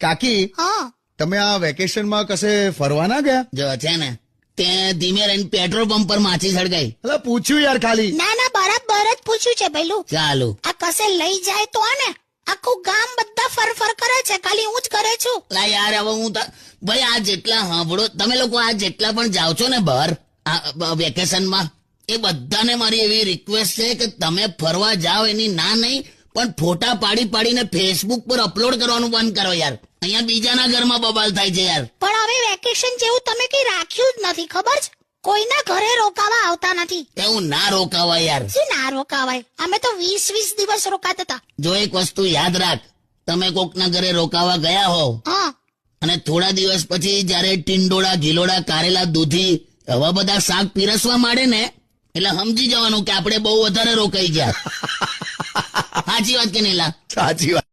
કાકી હા. તમે આ વેકેશનમાં કશે ફરવા ના ગયા? જો છે ને તે ધીમે રહીને પેટ્રોલ પંપ પર માછી સળગાઈ. એટલે પૂછ્યું યાર ખાલી. ના ના બરાબર જ પૂછ્યું છે પેલું ચાલુ. આ કસે લઈ જાય તો ને આખું ગામ બધા ફર ફર કરે છે ખાલી હું જ કરે છું. લા યાર હવે હું ત- ભાઈ આ જેટલા હાંભળો તમે લોકો આ જેટલા પણ જાઓ છો ને બહાર વેકેશનમાં એ બધાને મારી એવી રિક્વેસ્ટ છે કે તમે ફરવા જાઓ એની ના નહીં પણ ફોટા પાડી પાડીને ફેસબુક પર અપલોડ કરવાનું બંધ કરો યાર. અહીંયા બીજાના ઘરમાં બબાલ થાય છે યાર. પણ હવે વેકેશન જેવું તમે કઈ રાખ્યું જ નથી ખબર છે? કોઈના ઘરે રોકાવા આવતા નથી. એવું ના રોકાવાય યાર. શું ના રોકાવાય? અમે તો વીસ વીસ દિવસ રોકાતા હતા. જો એક વસ્તુ યાદ રાખ તમે કોકના ઘરે રોકાવા ગયા હો હા. અને થોડા દિવસ પછી જયારે ટીંડોળા ગીલોડા કારેલા દૂધી આવા બધા શાક પીરસવા માંડે ને એટલે સમજી જવાનું કે આપણે બહુ વધારે રોકાઈ ગયા. સાચી વાત કે નહીં લા? સાચી વાત.